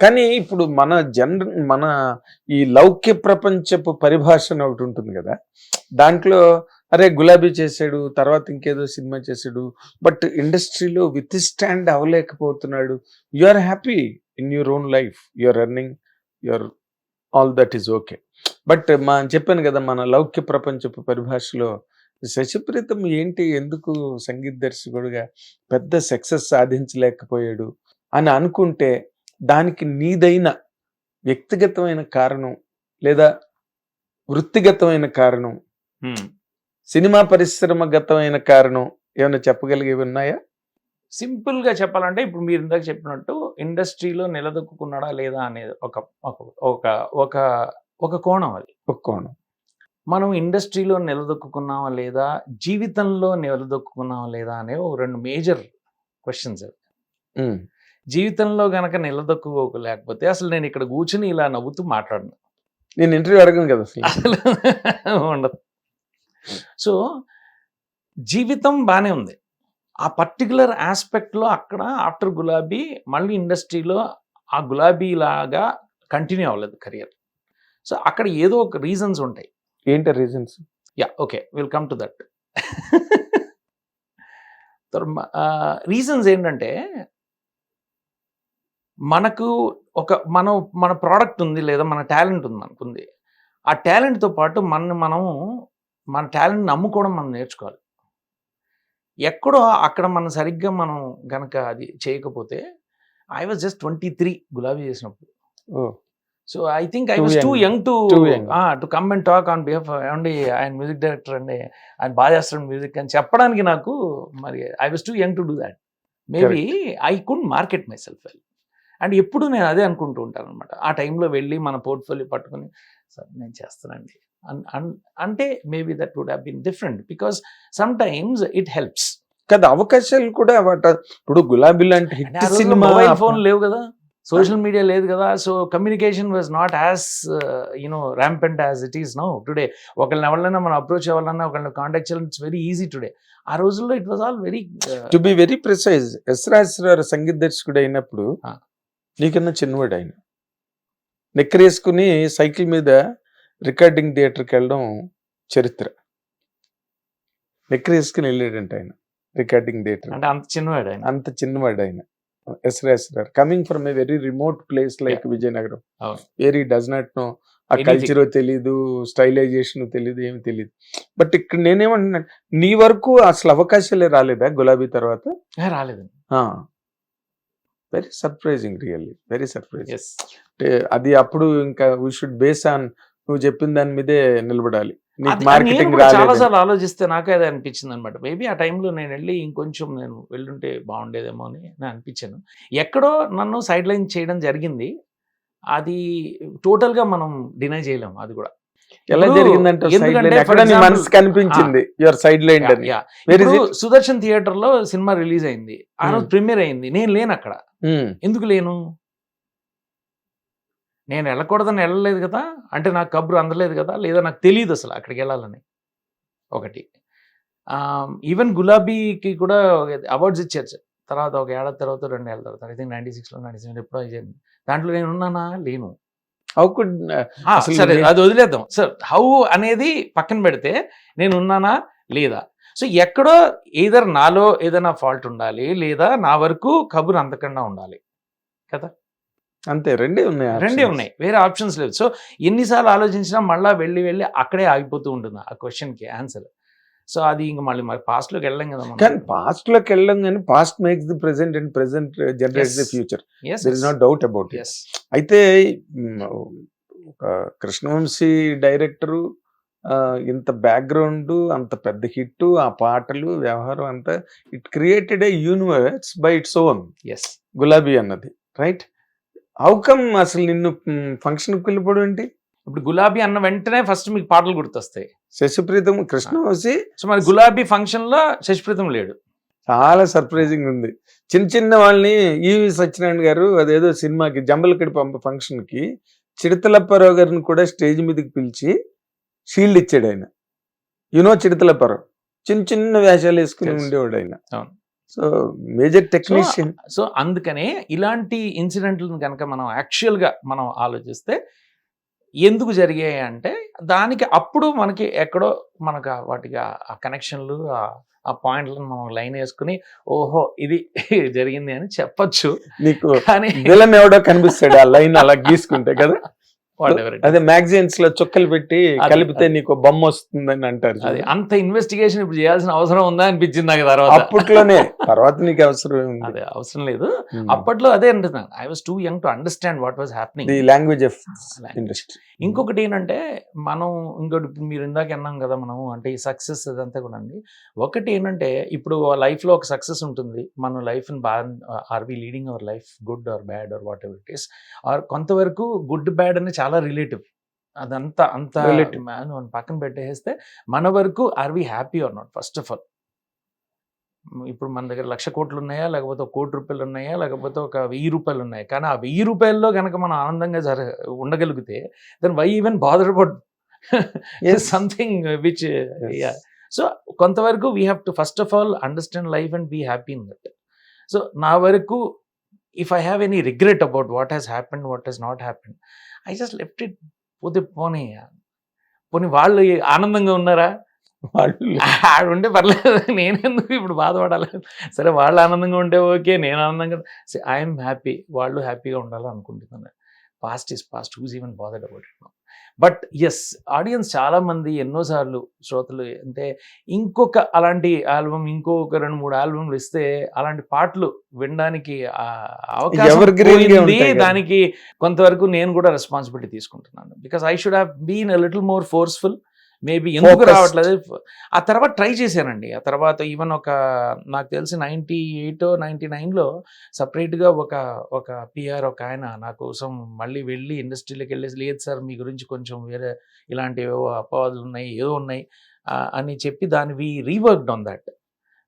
కానీ ఇప్పుడు మన జనర మన ఈ లౌక్య ప్రపంచపు పరిభాష అని ఒకటి ఉంటుంది కదా. దాంట్లో అరే గులాబీ చేశాడు తర్వాత ఇంకేదో సినిమా చేశాడు బట్ ఇండస్ట్రీలో withstand అవ్వలేకపోతున్నాడు. You are happy in your own life your running your all that is okay. But మా చెప్పాను కదా మన లౌక్య ప్రపంచపు పరిభాషలో శశిప్రీతం ఏంటి ఎందుకు సంగీత దర్శకుడుగా పెద్ద సక్సెస్ సాధించలేకపోయాడు అని అనుకుంటే దానికి నీదైన వ్యక్తిగతమైన కారణం లేదా వృత్తిగతమైన కారణం సినిమా పరిశ్రమగతమైన కారణం ఏమైనా చెప్పగలిగేవి ఉన్నాయా? సింపుల్గా చెప్పాలంటే ఇప్పుడు మీరు ఇందాక చెప్పినట్టు ఇండస్ట్రీలో నిలదొక్కున్నాడా లేదా అనేది ఒక ఒక- ఒక ఒక కోణం అది. ఒక కోణం. మనం ఇండస్ట్రీలో నిలదొక్కున్నామా లేదా జీవితంలో నిలదొక్కున్నామా లేదా అనే రెండు మేజర్ క్వశ్చన్స్ అవి. జీవితంలో గనక నిలదొక్కుకోలేకపోతే అసలు నేను ఇక్కడ కూర్చుని ఇలా నవ్వుతూ మాట్లాడను. నేను ఇంటర్వ్యూ అడగను కదా అసలు ఉండదు. సో జీవితం బాగానే ఉంది. ఆ పర్టికులర్ ఆస్పెక్ట్లో అక్కడ ఆఫ్టర్ గులాబీ మళ్ళీ ఇండస్ట్రీలో ఆ గులాబీ లాగా కంటిన్యూ అవ్వలేదు కెరియర్. సో అక్కడ ఏదో ఒక రీజన్స్ ఉంటాయి. ఏంటి reasons? Yeah okay will come to that. Reasons ఏంటంటే మనకు ఒక మనం మన ప్రోడక్ట్ ఉంది లేదా మన టాలెంట్ ఉంది మనకుంది ఆ టాలెంట్తో పాటు మన మనం మన టాలెంట్ని నమ్ముకోవడం మనం నేర్చుకోవాలి. ఎక్కడో అక్కడ మనం సరిగ్గా మనం గనక అది చేయకపోతే I was just twenty three Gulabi చేసినప్పుడు. So I think I was too. Young to. To come and talk on behalf అండి ఆయన మ్యూజిక్ డైరెక్టర్ అండి ఆయన బాగా చేస్తాడు మ్యూజిక్ అని చెప్పడానికి నాకు మరి I was too young to do that maybe I could market myself well and ఎప్పుడు నేను అదే అనుకుంటూ ఉంటాను అనమాట ఆ టైంలో వెళ్ళి మన పోర్ట్ఫోలియో పట్టుకొని సార్ నేను చేస్తానండి. అంటే maybe that would have been different because sometimes it helps. కదా అవకాశాలు కూడా వాట ఇప్పుడు గులాబీ లాంటి హిట్ సినిమా మొబైల్ ఫోన్ లేవు కదా. సోషల్ మీడియా లేదు కదా. So communication was not as you know rampant as it is now today. ఒకళ్ళని ఎవరినైనా మనం అప్రోచ్ అవ్వాలన్నా ఒకళ్ళని కాంటాక్ట్ చేయాలి ఇట్స్ వెరీ ఈజీ టుడే. ఆ రోజుల్లో it was all very to be very precise S Rajarao సంగీత దర్శకుడు అయినప్పుడు. నీకన్నా చిన్నవాడు ఆయన నెక్కరేసుకుని సైకిల్ మీద రికార్డింగ్ థియేటర్కి వెళ్ళడం చరిత్ర. నెక్కరేసుకుని వెళ్ళాడంట ఆయన రికార్డింగ్ థియేటర్. అంటే అంత చిన్నవాడు ఆయన అంత చిన్నవాడు ఆయన S Rajarao coming from a very remote place like Vizianagaram. Very does not know ah. Culture తెలీదు స్టైలైజేషన్ తెలీదు ఏమి తెలియదు బట్ ఇక్కడ నేనేమంటున్నా నీ వరకు అసలు అవకాశాలే రాలేదా గులాబీ తర్వాత? ఏ, రాలేదండి. Very surprising really very surprising yes అది అప్పుడు ఇంకా వీ షుడ్ బేస్ ఆన్ నువ్వు చెప్పిన దాని మీదే నిలబడాలి. మార్కెటింగ్ చాలా రాలేదు సార్లు ఆలోచిస్తే నాకే అది అనిపించింది అనమాట మేబీ ఆ టైంలో నేను వెళ్ళి ఇంకొంచెం నేను వెళ్ళుంటే బాగుండేదేమో అని నేను అనిపించాను. ఎక్కడో నన్ను సైడ్ లైన్ చేయడం జరిగింది. అది టోటల్గా మనం డినై చేయలేము అది కూడా. ఎలా జరిగిందంటే మనసు కనిపించింది యువర్ సైడ్ లైన్ సుదర్శన్ థియేటర్లో సినిమా రిలీజ్ అయింది. ఆ రోజు Hmm. ప్రీమియర్ అయింది. నేను లేను అక్కడ. Hmm. ఎందుకు లేను? నేను వెళ్ళకూడదని వెళ్ళలేదు కదా? అంటే నాకు కబురు అందలేదు కదా? లేదా నాకు తెలియదు అసలు అక్కడికి వెళ్ళాలని. ఒకటి. ఈవెన్ గులాబీకి కూడా అవార్డ్స్ ఇచ్చారు. తర్వాత ఒక ఏడాది తర్వాత రెండు ఏళ్ళ తర్వాత. ఐ థింక్ నైన్టీ సిక్స్లో నైన్టీ సెవెన్ ఎప్పుడో అయ్యింది. దాంట్లో నేను ఉన్నానా? లేను. Could ఆ, అసలు సరే అది వదిలేద్దాం. సార్ హౌ అనేది పక్కన పెడితే నేను ఉన్నానా లేదా? సో ఎక్కడో ఏదర్ నాలో ఏదైనా ఫాల్ట్ ఉండాలి లేదా నా వరకు కబురు అందకుండా ఉండాలి. అంతే రెండే ఉన్నాయి రెండే. ఉన్నాయి. వేరే ఆప్షన్స్ లేవు. సో ఎన్నిసార్లు ఆలోచించినా మళ్ళీ వెళ్ళి వెళ్ళి అక్కడే ఆగిపోతూ ఉంటుంది ఆ క్వశ్చన్కి ఆన్సర్ సో అది ఇంక మళ్ళీ మరి past లోకి వెళ్ళాం కదా. కానీ పాస్ట్లోకి వెళ్ళడం కానీ past makes the present and present generate the. Future there is. Not doubt about. అయితే ఒక కృష్ణవంశీ డైరెక్టరు ఇంత బ్యాక్గ్రౌండ్ అంత పెద్ద హిట్ ఆ పాటలు వ్యవహారం అంతా it created a universe by its own Yes. Gulabi అన్నది రైట్ హౌకమ్ అసలు నిన్ను ఫంక్షన్కి వెళ్ళిపోవడం ఏంటి ఇప్పుడు గులాబీ అన్న వెంటనే ఫస్ట్ మీకు పాటలు గుర్తొస్తాయి శశిప్రీతం కృష్ణవంశీ మరి గులాబీ ఫంక్షన్లో శశిప్రీతం లేడు. చాలా సర్ప్రైజింగ్ ఉంది. చిన్న చిన్న వాళ్ళని ఈవి సత్యనారాయణ గారు అదేదో సినిమాకి జంబలకడి పంప ఫంక్షన్కి చిడతలప్పారావు గారిని కూడా స్టేజ్ మీదకి పిలిచి షీల్డ్ ఇచ్చాడు ఆయన. యునో చిడతలప్పారావు చిన్న చిన్న వేషాలు వేసుకుని. ఉండేవాడు ఆయన. So major technician. సో అందుకనే ఇలాంటి ఇన్సిడెంట్లను కనుక మనం యాక్చువల్గా మనం ఆలోచిస్తే ఎందుకు జరిగాయి అంటే దానికి అప్పుడు మనకి ఎక్కడో మనకు వాటికి ఆ- కనెక్షన్లు ఆ పాయింట్లను మనం లైన్ వేసుకుని ఓహో ఇది జరిగింది అని చెప్పొచ్చు నీకు కానీ విలన్ ఎవడో కనిపిస్తాడు ఆ లైన్ అలా గీసుకుంటే కదా. అదే మ్యాగజైన్స్లో చుక్కలు పెట్టి కలిపితే. నీకు బొమ్మ వస్తుందని అంటారు. అంత ఇన్వెస్టిగేషన్ ఇప్పుడు చేయాల్సిన అవసరం ఉందా అనిపించింది నాకు తర్వాత అప్పట్లోనే తర్వాత నీకు అవసరం అదే అవసరం లేదు. Hmm. అప్పట్లో అదే అంటున్నాను I was too young to understand what was happening the language of industry ఇంకొకటి ఏంటంటే మనం ఇంకోటి మీరు ఇందాక అన్నాం కదా మనం అంటే ఈ సక్సెస్ అదంతా కూడా అండి. ఒకటి ఏంటంటే ఇప్పుడు లైఫ్లో ఒక సక్సెస్ ఉంటుంది. మన లైఫ్ని బాగా are we leading our life good or bad or whatever it is or కొంతవరకు గుడ్ బ్యాడ్ అనేది చాలా రిలేటివ్ అదంతా అంత మనం పక్కన పెట్టేస్తే మన వరకు are we happy or not first of all ఇప్పుడు మన దగ్గర లక్ష కోట్లు ఉన్నాయా లేకపోతే ఒక కోటి రూపాయలు ఉన్నాయా లేకపోతే ఒక వెయ్యి రూపాయలు ఉన్నాయి కానీ ఆ వెయ్యి రూపాయల్లో కనుక మనం ఆనందంగా జర ఉండగలిగితే then why even bother about something which so కొంతవరకు we have to first of all understand life and be happy in that so నా వరకు if I have any regret about what has happen what has not happen I just left it పోతే పోనీ పోనీ వాళ్ళు ఆనందంగా ఉన్నారా? ఆడు ఉంటే పర్లేదు. నేనెందుకు ఇప్పుడు బాధపడాలి? సరే వాళ్ళు ఆనందంగా ఉంటే ఓకే నేను ఆనందంగా ఐఎమ్ హ్యాపీ. వాళ్ళు హ్యాపీగా ఉండాలి అనుకుంటున్నాను. Past is past who's even bothered about it but yes audience చాలా మంది ఎన్నోసార్లు శ్రోతలు అంటే ఇంకొక అలాంటి ఆల్బమ్ ఇంకొక రెండు మూడు ఆల్బమ్లు ఇస్తే అలాంటి పాటలు వినడానికి అవకాశం. దానికి కొంతవరకు నేను కూడా రెస్పాన్సిబిలిటీ తీసుకుంటున్నాను. Because I should have been a little more forceful maybe ఎందుకు. రావట్లేదు. ఆ తర్వాత ట్రై చేశానండి. ఆ తర్వాత ఈవెన్ ఒక నాకు తెలిసి నైంటీ ఎయిట్ నైంటీ నైన్లో సపరేట్గా ఒక ఒక పిఆర్ ఒక ఆయన నా కోసం మళ్ళీ వెళ్ళి ఇండస్ట్రీలోకి వెళ్ళేసి లేదు సార్ మీ గురించి కొంచెం వేరే ఇలాంటి ఏవో అపవాదులు ఉన్నాయి ఏదో ఉన్నాయి. అని చెప్పి దాన్ని we reworked on that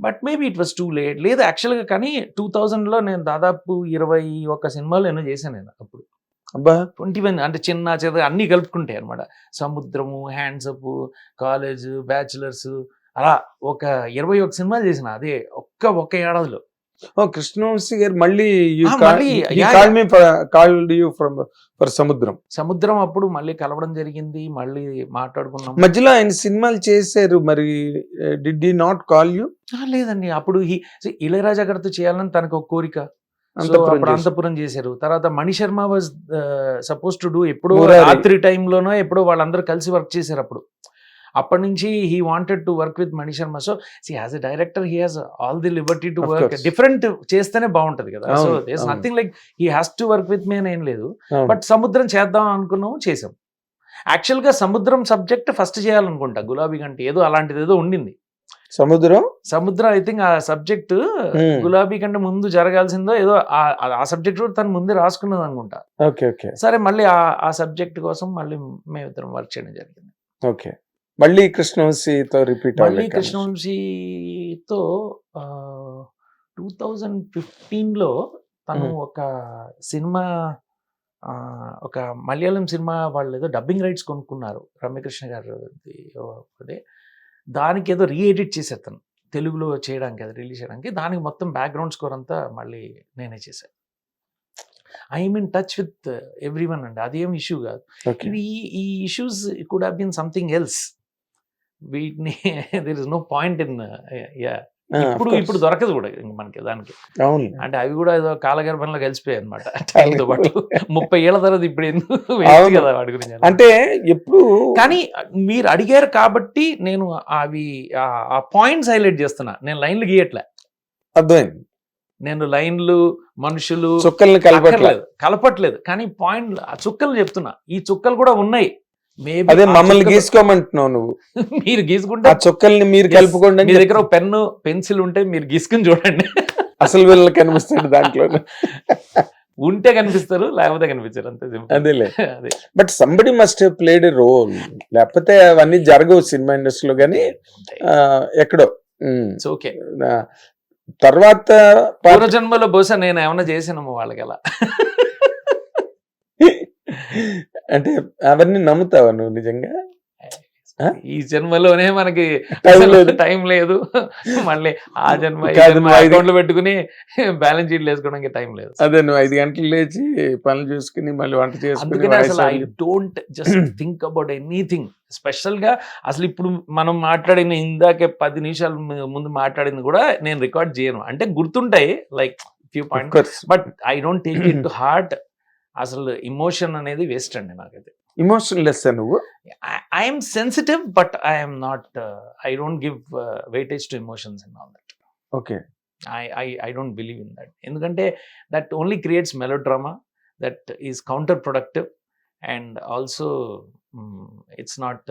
but maybe it was too late లేదు యాక్చువల్గా కానీ టూ థౌజండ్లో నేను దాదాపు ఇరవై ఒక్క సినిమాలు ఎన్నో చేశాను నేను అప్పుడు. అబ్బా! ట్వంటీ వన్ అంటే చిన్న చిన్న అన్నీ కలుపుకుంటాయి అనమాట సముద్రము హ్యాండ్సప్ కాలేజ్ బ్యాచులర్స్ అలా ఒక ఇరవై ఒక సినిమాలు చేసిన అదే ఒక్క ఒక్క ఏడాదిలో. ఓ కృష్ణవంశీ గారు మళ్ళీ ఫ్రమ్ ఫర్ సముద్రం. సముద్రం అప్పుడు మళ్ళీ కలవడం జరిగింది మళ్ళీ మాట్లాడుకున్నాం. మధ్యలో ఆయన సినిమాలు చేశారు మరి did he not call you లేదండి. అప్పుడు ఇళయరాజా గారితో చేయాలని తనకు ఒక కోరిక. అంతఃపురం చేశారు. తర్వాత Mani Sharma was suppose to do ఎప్పుడో. రాత్రి టైంలోనో ఎప్పుడో వాళ్ళందరూ కలిసి వర్క్ చేశారు అప్పుడు అప్పటి నుంచి he wanted to work with Mani Sharma so see as a director he has all the liberty to work. Different చేస్తేనే బాగుంటది కదా so there's. Nothing like he has to work with me అని ఏం లేదు. బట్ సముద్రం చేద్దాం అనుకున్నాము చేసాం యాక్చువల్గా సముద్రం సబ్జెక్ట్ ఫస్ట్ చేయాలనుకుంటా గులాబీ గంట ఏదో అలాంటిది ఏదో ఉండింది సముద్రం? సముద్రం ఐ థింక్ ఆ సబ్జెక్ట్ Hmm. గులాబీ కంటే ముందు జరగాల్సిందో ఏదో ఆ- సబ్జెక్ట్ కూడా తను ముందే రాసుకున్నది అనుకుంటా. Okay okay. సరే మళ్ళీ ఆ ఆ సబ్జెక్ట్ కోసం మళ్ళీ మేమిద్దరం వర్క్ చేయడం జరిగింది. ఓకే. మళ్ళీ కృష్ణవంశీతో రిపీట్ మళ్ళీ కృష్ణవంశీతో టూ థౌజండ్ ఫిఫ్టీన్లో తను Mhm. ఒక సినిమా ఒక మలయాళం సినిమా వాళ్ళు ఏదో డబ్బింగ్ రైట్స్ కొనుక్కున్నారు. రమ్యకృష్ణ గారు దానికి ఏదో రీఎడిట్ చేశారు తను తెలుగులో చేయడానికి అది రిలీజ్ చేయడానికి. దానికి మొత్తం బ్యాక్గ్రౌండ్ స్కోర్ అంతా మళ్ళీ నేనే చేశాను I'm in touch with everyone అండి. అదేం ఇష్యూ కాదు. ఇవి ఈ issues could have been something else. వీటిని there is no point in yeah ఇప్పుడు ఇప్పుడు దొరకదు కూడా ఇంక మనకి దానికి. అవును. అంటే అవి కూడా ఏదో కాలగర్భంలో కలిసిపోయాయి అనమాట పాటు ముప్పై ఏళ్ళ తర్వాత ఇప్పుడు ఎందుకు. కదా వాడి గురించి అంటే ఎప్పుడు కానీ మీరు అడిగారు కాబట్టి నేను అవి ఆ- పాయింట్స్ హైలైట్ చేస్తున్నా. నేను లైన్లు గీయట్లే. అర్థమైంది. నేను లైన్లు మనుషులు చుక్కల్ని కలపట్లేదు కలపట్లేదు. కానీ పాయింట్ ఆ చుక్కలు చెప్తున్నా. ఈ చుక్కలు కూడా ఉన్నాయి. అదే మమ్మల్ని గీసుకోమంటున్నావు నువ్వు. మీరు గీసుకుంటే ఆ చుక్కల్ని మీరు. కలుపుకోండి మీ దగ్గర పెన్ను పెన్సిల్ ఉంటే మీరు గీసుకుని చూడండి. అసలు వీళ్ళు కనిపిస్తాడు దాంట్లో. ఉంటే కనిపిస్తారు లేకపోతే కనిపించారు. అంతే. అదేలే. అదే. But somebody must played role లేకపోతే అవన్నీ జరగవు సినిమా ఇండస్ట్రీలో కానీ ఎక్కడో. ఓకే తర్వాత పూర్వజన్మలో బహుశా నేను ఏమైనా చేసానమ్మో వాళ్ళకి అలా. అంటే అవన్నీ నమ్ముతావా నువ్వు నిజంగా? ఈ జన్మలోనే మనకి. టైం లేదు. మళ్ళీ ఆ జన్మ ఈ కాదు, జన్మ నువ్వు ఐదు- account లో పెట్టుకుని బ్యాలెన్స్ షీట్ వేసుకోవడానికి టైం లేదు. అదే నువ్వు ఐదు గంటలు లేచి పనులు చూసుకుని మళ్ళీ వంట చేసుకుని అసలు I don't just think about anything స్పెషల్గా అసలు ఇప్పుడు మనం మాట్లాడిన ఇందాకే పది నిమిషాల ముందు మాట్లాడింది కూడా నేను రికార్డ్ చేయను. అంటే గుర్తుంటాయి like few point. But I don't take it to heart అసలు ఇమోషన్ అనేది వేస్ట్ అండి నాకైతే. ఇమోషన్ లెస్ నువ్వు? I'm sensitive but I'm not I don't give weightage to emotions in all that okay I I I don't believe in that ఎందుకంటే that only creates melodrama that is counterproductive and also it's not